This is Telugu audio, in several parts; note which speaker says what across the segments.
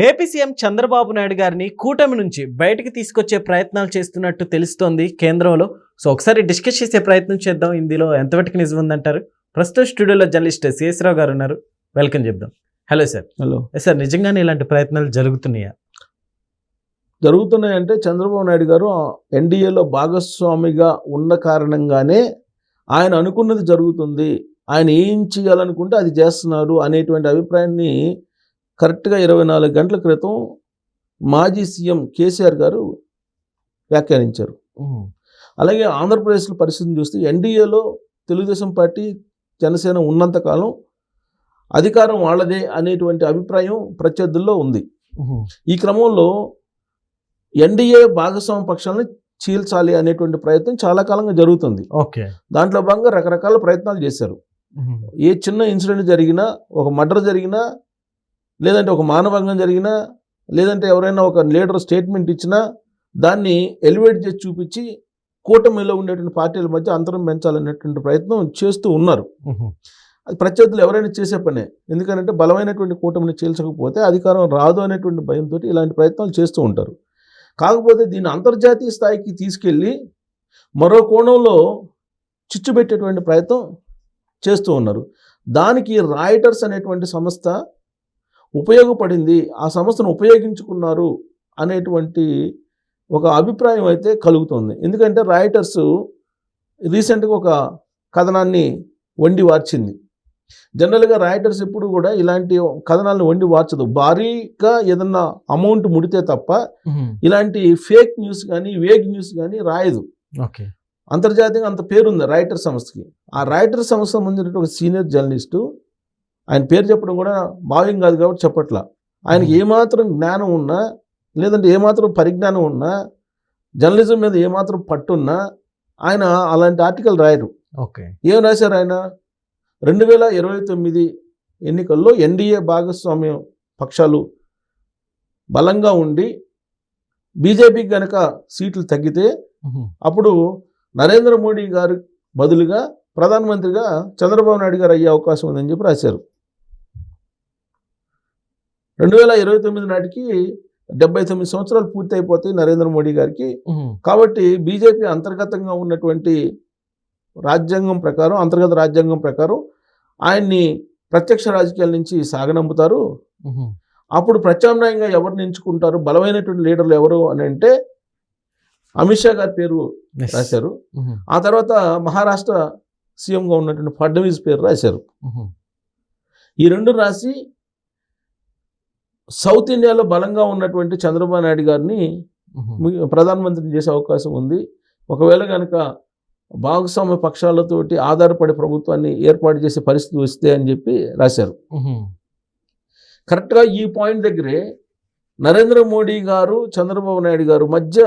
Speaker 1: ఏపీ సీఎం చంద్రబాబు నాయుడు గారిని కూటమి నుంచి బయటకు తీసుకొచ్చే ప్రయత్నాలు చేస్తున్నట్టు తెలుస్తోంది కేంద్రంలో. సో ఒకసారి డిస్కస్ చేసే ప్రయత్నం చేద్దాం. ఇందులో ఎంతవరకు నిజం ఉందంటారు? ప్రస్తుతం స్టూడియోలో జర్నలిస్ట్ సిఎస్ రావు గారు ఉన్నారు. వెల్కమ్ చెప్దాం. Hello sir.
Speaker 2: హలో.
Speaker 1: సార్ నిజంగానే ఇలాంటి ప్రయత్నాలు జరుగుతున్నాయా?
Speaker 2: జరుగుతున్నాయంటే చంద్రబాబు నాయుడు గారు ఎన్డీఏలో భాగస్వామిగా ఉన్న కారణంగానే ఆయన అనుకున్నది జరుగుతుంది. ఆయన ఏం చేయాలనుకుంటే అది చేస్తున్నారు అనేటువంటి అభిప్రాయాన్ని కరెక్ట్గా ఇరవై నాలుగు గంటల క్రితం మాజీ సీఎం కేసీఆర్ గారు వ్యాఖ్యానించారు. అలాగే ఆంధ్రప్రదేశ్లో పరిస్థితిని చూస్తే ఎన్డీఏలో తెలుగుదేశం పార్టీ జనసేన ఉన్నంతకాలం అధికారం వాళ్ళదే అనేటువంటి అభిప్రాయం ప్రత్యర్థుల్లో ఉంది. ఈ క్రమంలో ఎన్డీఏ భాగస్వామ్య పక్షాలను చీల్చాలి అనేటువంటి ప్రయత్నం చాలా కాలంగా జరుగుతుంది.
Speaker 1: ఓకే.
Speaker 2: దాంట్లో భాగంగా రకరకాల ప్రయత్నాలు చేశారు. ఏ చిన్న ఇన్సిడెంట్ జరిగినా ఒక మర్డర్ జరిగినా లేదంటే ఒక మానభంగం జరిగినా లేదంటే ఎవరైనా ఒక లీడర్ స్టేట్మెంట్ ఇచ్చినా దాన్ని ఎలివేట్ చేసి చూపించి కూటమిలో ఉండేటువంటి పార్టీల మధ్య అంతరం పెంచాలనేటువంటి ప్రయత్నం చేస్తూ ఉన్నారు. అది ప్రత్యర్థులు ఎవరైనా చేసే పనే. ఎందుకంటే బలమైనటువంటి కూటమిని చీల్చకపోతే అధికారం రాదు అనేటువంటి భయంతో ఇలాంటి ప్రయత్నాలు చేస్తూ ఉంటారు. కాకపోతే దీన్ని అంతర్జాతీయ స్థాయికి తీసుకెళ్ళి మరో కోణంలో చిచ్చు పెట్టేటువంటి ప్రయత్నం చేస్తూ ఉన్నారు. దానికి రాయిటర్స్ అనేటువంటి సంస్థ ఉపయోగపడింది ఆ సంస్థను ఉపయోగించుకున్నారు అనేటువంటి ఒక అభిప్రాయం అయితే కలుగుతుంది. ఎందుకంటే రాయిటర్స్ రీసెంట్గా ఒక కథనాన్ని వండి వార్చింది. జనరల్గా రాయిటర్స్ ఎప్పుడు కూడా ఇలాంటి కథనాలను వండి వార్చదు. భారీగా ఏదన్నా అమౌంట్ ముడితే తప్ప ఇలాంటి ఫేక్ న్యూస్ కానీ వేగ్ న్యూస్ కానీ రాయదు.
Speaker 1: ఓకే.
Speaker 2: అంతర్జాతీయంగా అంత పేరుంది రైటర్ సంస్థకి. ఆ రైటర్ సంస్థ సంబంధించిన ఒక సీనియర్ జర్నలిస్టు ఆయన పేరు చెప్పడం కూడా భావ్యం కాదు కాబట్టి చెప్పట్లా. ఆయనకి ఏమాత్రం జ్ఞానం ఉన్నా లేదంటే ఏమాత్రం పరిజ్ఞానం ఉన్నా జర్నలిజం మీద ఏమాత్రం పట్టున్నా ఆయన అలాంటి ఆర్టికల్ రాయరు.
Speaker 1: ఓకే.
Speaker 2: ఏం రాశారు ఆయన? రెండు వేల ఇరవై తొమ్మిది ఎన్నికల్లో ఎన్డీఏ భాగస్వామ్యం పక్షాలు బలంగా ఉండి బీజేపీకి గనక సీట్లు తగ్గితే అప్పుడు నరేంద్ర మోడీ గారు బదులుగా ప్రధానమంత్రిగా చంద్రబాబు నాయుడు గారు అయ్యే అవకాశం ఉందని చెప్పి రాశారు. రెండు వేల ఇరవై తొమ్మిది నాటికి డెబ్బై తొమ్మిది సంవత్సరాలు పూర్తి అయిపోతాయి నరేంద్ర మోడీ గారికి. కాబట్టి బీజేపీ అంతర్గతంగా ఉన్నటువంటి రాజ్యాంగం ప్రకారం అంతర్గత రాజ్యాంగం ప్రకారం ఆయన్ని ప్రత్యక్ష రాజకీయాల నుంచి సాగనంపుతారు. అప్పుడు ప్రత్యామ్నాయంగా ఎవరిని ఎంచుకుంటారు? బలమైనటువంటి లీడర్లు ఎవరు అని అంటే అమిత్ షా గారి పేరు రాశారు. ఆ తర్వాత మహారాష్ట్ర సీఎంగా ఉన్నటువంటి ఫడ్నవీస్ పేరు రాశారు. ఈ రెండు రాసి సౌత్ ఇండియాలో బలంగా ఉన్నటువంటి చంద్రబాబు నాయుడు గారిని ప్రధానమంత్రిని చేసే అవకాశం ఉంది. ఒకవేళ కనుక భాగస్వామ్య పక్షాలతోటి ఆధారపడి ప్రభుత్వాన్ని ఏర్పాటు చేసే పరిస్థితి వస్తే అని చెప్పి రాశారు. కరెక్ట్గా ఈ పాయింట్ దగ్గరే నరేంద్ర మోడీ గారు చంద్రబాబు నాయుడు గారు మధ్య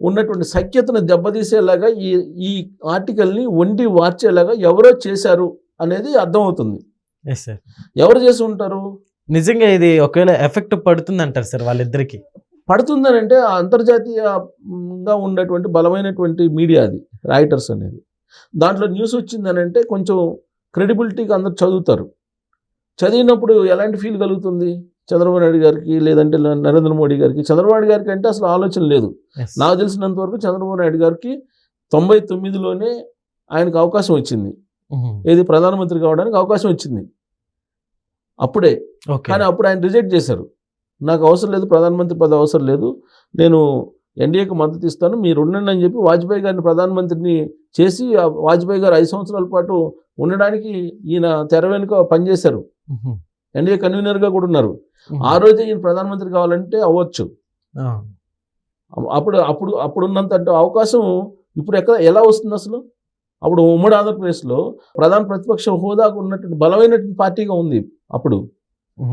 Speaker 2: ఉన్నటువంటి సఖ్యతను దెబ్బతీసేలాగా ఈ ఈ ఆర్టికల్ని వండి వార్చేలాగా ఎవరో చేశారు అనేది అర్థమవుతుంది. ఎవరు చేసి ఉంటారు?
Speaker 1: నిజంగా ఇది ఒకవేళ ఎఫెక్ట్ పడుతుంది అంటారు సార్ వాళ్ళిద్దరికి?
Speaker 2: పడుతుందని అంటే అంతర్జాతీయంగా ఉన్నటువంటి బలమైనటువంటి మీడియా అది రాయిటర్స్ అనేది. దాంట్లో న్యూస్ వచ్చిందని అంటే కొంచెం క్రెడిబిలిటీగా అందరు చదువుతారు. చదివినప్పుడు ఎలాంటి ఫీల్ కలుగుతుంది? చంద్రబాబు నాయుడు గారికి లేదంటే నరేంద్ర మోడీ గారికి? చంద్రబాబు నాయుడు గారికి అంటే అసలు ఆలోచన లేదు. నాకు తెలిసినంత వరకు చంద్రబాబు నాయుడు గారికి తొంభై తొమ్మిదిలోనే ఆయనకు అవకాశం వచ్చింది. ఏది ప్రధానమంత్రి కావడానికి అవకాశం వచ్చింది. అప్పుడే. కానీ అప్పుడు ఆయన రిజెక్ట్ చేశారు. నాకు అవసరం లేదు ప్రధానమంత్రి పదవి అవసరం లేదు. నేను ఎన్డీఏకి మద్దతు ఇస్తాను మీరు ఉండండి అని చెప్పి వాజ్పేయి గారిని ప్రధానమంత్రిని చేసి వాజ్పేయి గారు ఐదు సంవత్సరాల పాటు ఉండడానికి ఈయన తెర వెనుక పనిచేశారు. ఎన్డీఏ కన్వీనర్గా కూడా ఉన్నారు. ఆ రోజే ఈయన ప్రధానమంత్రి కావాలంటే అవ్వచ్చు. అప్పుడు అప్పుడు అప్పుడున్నంత అవకాశం ఇప్పుడు ఎక్కడ ఎలా వస్తుంది అసలు? అప్పుడు ఉమ్మడి ఆంధ్రప్రదేశ్లో ప్రధాన ప్రతిపక్ష హోదాకు ఉన్నటువంటి బలమైనటువంటి పార్టీగా ఉంది. అప్పుడు.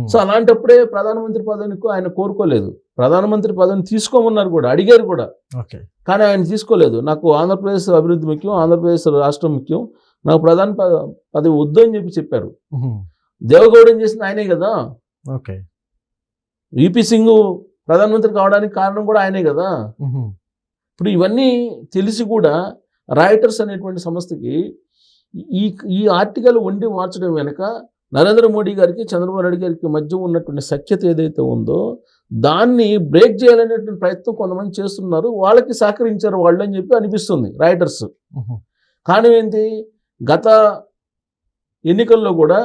Speaker 2: సో అలాంటప్పుడే ప్రధానమంత్రి పదవిని ఆయన కోరుకోలేదు. ప్రధానమంత్రి పదవిని తీసుకోమన్నారు కూడా అడిగారు కూడా.
Speaker 1: ఓకే.
Speaker 2: కానీ ఆయన తీసుకోలేదు. నాకు ఆంధ్రప్రదేశ్ అభివృద్ధి ముఖ్యం ఆంధ్రప్రదేశ్ రాష్ట్రం ముఖ్యం నాకు ప్రధాన పద- పదవి వద్దు అని చెప్పి చెప్పారు. దేవగౌడ ఏం చేసింది ఆయనే కదా.
Speaker 1: ఓకే.
Speaker 2: విపి సింగ్ ప్రధానమంత్రి కావడానికి కారణం కూడా ఆయనే కదా. ఇప్పుడు ఇవన్నీ తెలిసి కూడా రాయిటర్స్ అనేటువంటి సంస్థకి ఈ ఈ ఆర్టికల్ వండి మార్చడం వెనక నరేంద్ర మోడీ గారికి చంద్రబాబు నాయుడు గారికి మధ్య ఉన్నటువంటి సఖ్యత ఏదైతే ఉందో దాన్ని బ్రేక్ చేయాలనేటువంటి ప్రయత్నం కొంతమంది చేస్తున్నారు. వాళ్ళకి సహకరించారు వాళ్ళు అని చెప్పి అనిపిస్తుంది రైటర్స్. కారణం ఏంటి? గత ఎన్నికల్లో కూడా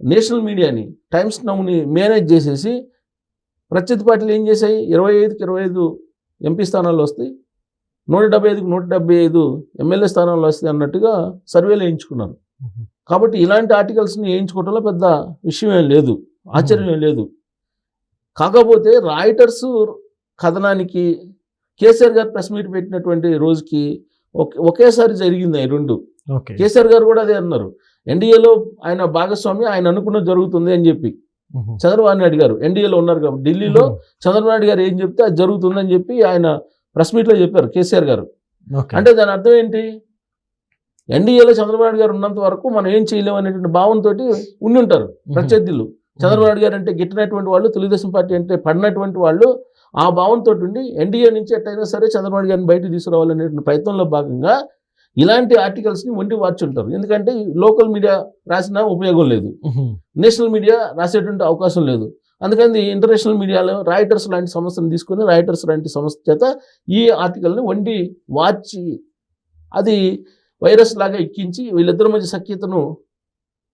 Speaker 2: నేషనల్ మీడియాని టైమ్స్ నౌని మేనేజ్ చేసేసి ప్రత్యర్థి పార్టీలు ఏం చేశాయి? ఇరవై ఐదుకి ఇరవై ఐదు ఎంపీ స్థానాలు వస్తాయి. నూట డెబ్బై ఐదుకి నూట డెబ్బై ఐదు ఎమ్మెల్యే స్థానాలు వస్తాయి అన్నట్టుగా సర్వేలు వేయించుకున్నారు. కాబట్టి ఇలాంటి ఆర్టికల్స్ని వేయించుకోవడంలో పెద్ద విషయం ఏం లేదు ఆశ్చర్యం ఏం లేదు. కాకపోతే రాయిటర్స్ కథనానికి కేసీఆర్ గారు ప్రెస్ మీట్ పెట్టినటువంటి రోజుకి ఒకే ఒకేసారి జరిగింది ఈ రెండు. కేసీఆర్ గారు కూడా అదే అన్నారు. ఎన్డీఏలో ఆయన భాగస్వామి ఆయన అనుకున్నది జరుగుతుంది అని చెప్పి. చంద్రబాబు నాయుడు గారు ఎన్డీఏలో ఉన్నారు కాబట్టి ఢిల్లీలో చంద్రబాబు నాయుడు గారు ఏం చెప్తే అది జరుగుతుందని చెప్పి ఆయన ప్రెస్ మీట్లో చెప్పారు కేసీఆర్ గారు. అంటే దాని అర్థం ఏంటి? ఎన్డీఏలో చంద్రబాబు నాయుడు గారు ఉన్నంత వరకు మనం ఏం చేయలేము అనేటువంటి భావంతో ఉండి ఉంటారు ప్రత్యర్థులు. చంద్రబాబు నాయుడు గారు అంటే గిట్టినటువంటి వాళ్ళు తెలుగుదేశం పార్టీ అంటే పడినటువంటి వాళ్ళు ఆ భావంతో ఉండి ఎన్డీఏ నుంచి ఎట్టయినా సరే చంద్రబాబు గారిని బయటకు తీసుకురావాలనేటువంటి ప్రయత్నంలో భాగంగా ఇలాంటి ఆర్టికల్స్ని వండి వార్చుంటారు ఎందుకంటే లోకల్ మీడియా రాసినా ఉపయోగం లేదు. నేషనల్ మీడియా రాసేటువంటి అవకాశం లేదు. అందుకని ఇంటర్నేషనల్ మీడియాలో రాయిటర్స్ లాంటి సంస్థను తీసుకొని రాయిటర్స్ లాంటి సంస్థ చేత ఈ ఆర్టికల్ని వండి వార్చి అది వైరస్ లాగా ఎక్కించి వీళ్ళిద్దరి మధ్య సఖ్యతను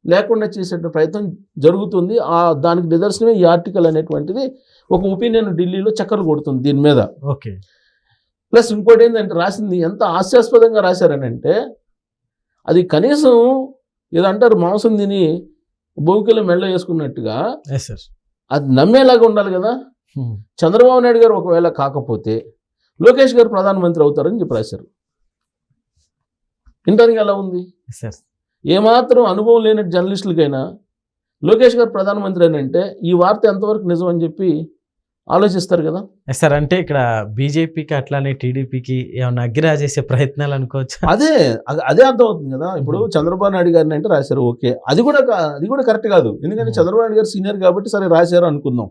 Speaker 2: లేకుండా చేసే ప్రయత్నం జరుగుతుంది. ఆ దానికి నిదర్శనమే ఈ ఆర్టికల్ అనేటువంటిది. ఒక ఒపీనియన్ ఢిల్లీలో చక్కర్లు కొడుతుంది దీని మీద.
Speaker 1: ఓకే.
Speaker 2: ప్లస్ ఇంకోటి ఏంటంటే రాసింది ఎంత హాస్యాస్పదంగా రాశారని అంటే అది కనీసం ఏదో అంటారు మాంసం తిని బొంకిలో మెళ్ళ వేసుకున్నట్టుగా అది నమ్మేలాగా ఉండాలి కదా. చంద్రబాబు నాయుడు గారు ఒకవేళ కాకపోతే లోకేష్ గారు ప్రధానమంత్రి అవుతారని చెప్పి రాశారు. వినడానికి ఎలా ఉంది?
Speaker 1: సార్
Speaker 2: ఏమాత్రం అనుభవం లేని జర్నలిస్టులకైనా లోకేష్ గారు ప్రధానమంత్రి అని అంటే ఈ వార్త ఎంతవరకు నిజం అని చెప్పి ఆలోచిస్తారు కదా?
Speaker 1: సార్ అంటే ఇక్కడ బీజేపీకి అట్లానే టీడీపీకి ఏమన్నా అగ్గిరా చేసే ప్రయత్నాలు అనుకోవచ్చు?
Speaker 2: అదే అదే అర్థం అవుతుంది కదా. ఇప్పుడు. చంద్రబాబు నాయుడు గారిని అంటే రాశారు ఓకే. అది కూడా అది కూడా కరెక్ట్ కాదు. ఎందుకంటే. చంద్రబాబు నాయుడు గారు సీనియర్ కాబట్టి సరే రాశారు అనుకుందాం.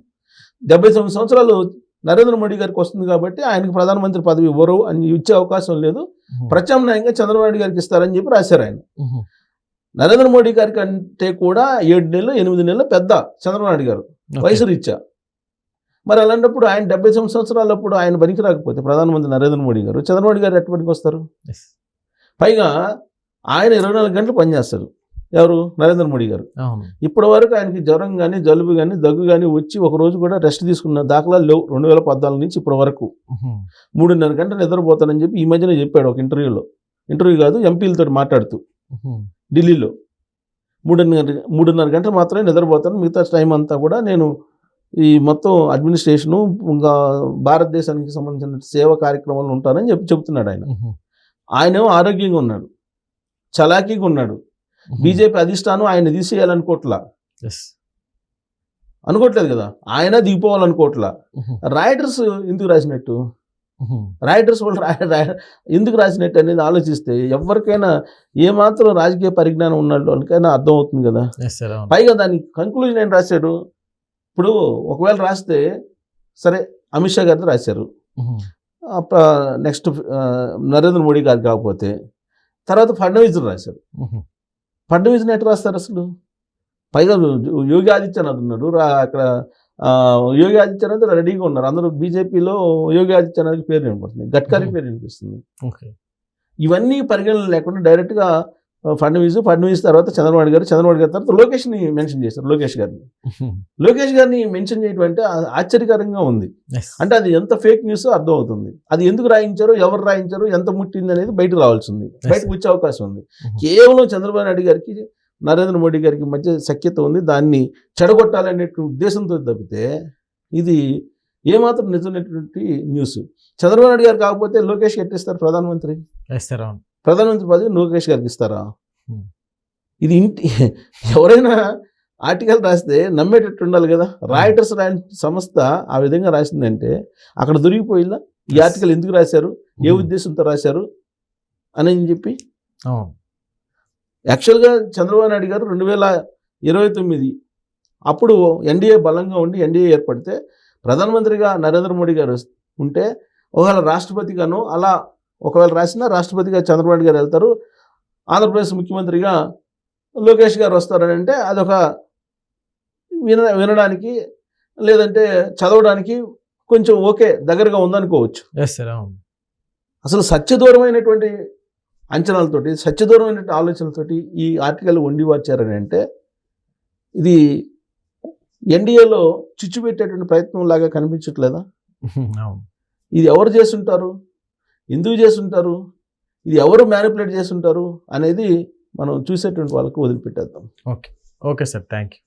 Speaker 2: డెబ్బై తొమ్మిది సంవత్సరాలు నరేంద్ర మోడీ గారికి వస్తుంది కాబట్టి ఆయనకు ప్రధానమంత్రి పదవి ఇవ్వరు అని ఇచ్చే అవకాశం లేదు. ప్రత్యామ్నాయంగా చంద్రబాబు నాయుడు గారికి ఇస్తారని చెప్పి రాశారు ఆయన. నరేంద్ర మోడీ గారి కంటే కూడా ఏడు నెలలు ఎనిమిది నెలలు పెద్ద చంద్రబాబు నాయుడు గారు వయసు రీత్యా. మరి అలాంటప్పుడు ఆయన డెబ్బై తొమ్మిది సంవత్సరాలప్పుడు ఆయన పనికి రాకపోతే ప్రధానమంత్రి నరేంద్ర మోడీ గారు చంద్రబాబు గారు ఎట్ట పనికి వస్తారు పైగా ఆయన ఇరవై నాలుగు గంటలు పనిచేస్తారు. ఎవరు? నరేంద్ర మోడీ గారు. ఇప్పటి వరకు ఆయనకి జ్వరం కానీ జలుబు కానీ దగ్గు కానీ వచ్చి ఒక రోజు కూడా రెస్ట్ తీసుకున్న దాఖలాలు లేవు. రెండు వేల పద్నాలుగు నుంచి ఇప్పటి వరకు. మూడున్నర గంటలు నిద్రపోతానని చెప్పి ఈ మధ్యన చెప్పాడు ఒక ఇంటర్వ్యూలో. ఇంటర్వ్యూ కాదు ఎంపీలతో మాట్లాడుతూ. ఢిల్లీలో. మూడున్నర మూడున్నర గంటలు మాత్రమే నిద్రపోతాను. మిగతా టైం అంతా కూడా నేను ఈ మొత్తం అడ్మినిస్ట్రేషను ఇంకా భారతదేశానికి సంబంధించిన సేవ కార్యక్రమాలు ఉంటానని చెప్పి చెప్తున్నాడు ఆయన. ఆయనేమో ఆరోగ్యంగా ఉన్నాడు. చలాకీగా ఉన్నాడు. బీజేపీ అధిష్టానం ఆయన తీసేయాలనుకోవట్లా అనుకోవట్లేదు కదా? ఆయన దిగిపోవాలనుకోవట్లా రైటర్స్ ఎందుకు రాసినట్టు? రైటర్స్ వాళ్ళు ఎందుకు రాసినట్టు అనేది ఆలోచిస్తే ఎవరికైనా ఏమాత్రం రాజకీయ పరిజ్ఞానం ఉన్న వాళ్ళకైనా అర్థం అవుతుంది కదా పైగా దానికి కంక్లూజన్ ఏం రాశాడు ఇప్పుడు ఒకవేళ రాస్తే సరే అమిత్ షా గారితో రాశారు. నెక్స్ట్ నరేంద్ర మోడీ గారు కాకపోతే తర్వాత ఫడ్నవీస్ రాశారు. ఫడ్నవీస్ని ఎట్లా రాస్తారు అసలు? పైగా యోగి ఆదిత్యనాథ్ ఉన్నాడు. అక్కడ యోగి ఆదిత్యనాథ్ రెడీగా ఉన్నారు. అందరూ బీజేపీలో యోగి ఆదిత్యనాథ్కి పేరు వినపడుతుంది. గడ్కరీ. పేరు వినిపిస్తుంది.
Speaker 1: ఓకే.
Speaker 2: ఇవన్నీ పరిగణన లేకుండా డైరెక్ట్గా ఫడ్నవీస్ ఫడ్నవీస్ తర్వాత చంద్రబాబు గారు చంద్రబాబు గారి తర్వాత లోకేష్ని మెన్షన్ చేశారు లోకేష్ గారిని. లోకేష్ గారిని మెన్షన్ చేయడం అంటే ఆశ్చర్యకరంగా ఉంది. అంటే అది ఎంత ఫేక్ న్యూస్ అర్థం అవుతుంది అది ఎందుకు రాయించారో ఎవరు రాయించారో ఎంత ముట్టింది అనేది బయటకు రావాల్సింది. బయటకు వచ్చే అవకాశం ఉంది. కేవలం చంద్రబాబు నాయుడు గారికి నరేంద్ర మోడీ గారికి మధ్య సఖ్యత ఉంది. దాన్ని చెడగొట్టాలనే ఉద్దేశంతో తప్పితే ఇది ఏమాత్రం నిజమైనటువంటి న్యూస్ చంద్రబాబు నాయుడు గారు కాకపోతే లోకేష్ ఎట్టిస్తారు ప్రధానమంత్రి?
Speaker 1: అవును.
Speaker 2: ప్రధానమంత్రి పదవి లోకేష్ గారికి ఇస్తారా. ఇది ఇంటి ఎవరైనా ఆర్టికల్ రాస్తే నమ్మేటట్టు ఉండాలి కదా. రాయిటర్స్ లాంటి సంస్థ ఆ విధంగా రాసిందంటే అక్కడ దొరికిపోయిందా? ఈ. ఆర్టికల్ ఎందుకు రాశారు? ఏ ఉద్దేశంతో రాశారు? అని చెప్పి? యాక్చువల్గా చంద్రబాబు నాయుడు గారు రెండు వేల ఇరవై తొమ్మిది అప్పుడు ఎన్డీఏ బలంగా ఉండి ఎన్డీఏ ఏర్పడితే ప్రధానమంత్రిగా నరేంద్ర మోడీ గారు ఉంటే ఒకవేళ రాష్ట్రపతిగాను అలా ఒకవేళ రాసినా రాష్ట్రపతిగా చంద్రబాబు గారు వెళ్తారు. ఆంధ్రప్రదేశ్ ముఖ్యమంత్రిగా లోకేష్ గారు వస్తారని అంటే అదొక విన వినడానికి లేదంటే చదవడానికి కొంచెం ఓకే దగ్గరగా ఉందనుకోవచ్చు. అసలు సత్యదూరమైనటువంటి అంచనాలతోటి సత్యదూరమైనటువంటి ఆలోచనలతోటి ఈ ఆర్టికల్ వండి వచ్చారని అంటే ఇది ఎన్డీఏలో చిచ్చు పెట్టేటువంటి ప్రయత్నం లాగా కనిపించట్లేదా? ఇది ఎవరు చేస్తుంటారు? ఎందుకు చేస్తుంటారు? ఇది ఎవరు మ్యానిపులేట్ చేస్తుంటారు? అనేది మనం చూసేటువంటి వాళ్ళకు వదిలిపెట్టేద్దాం.
Speaker 1: Okay. Okay sir. Thank you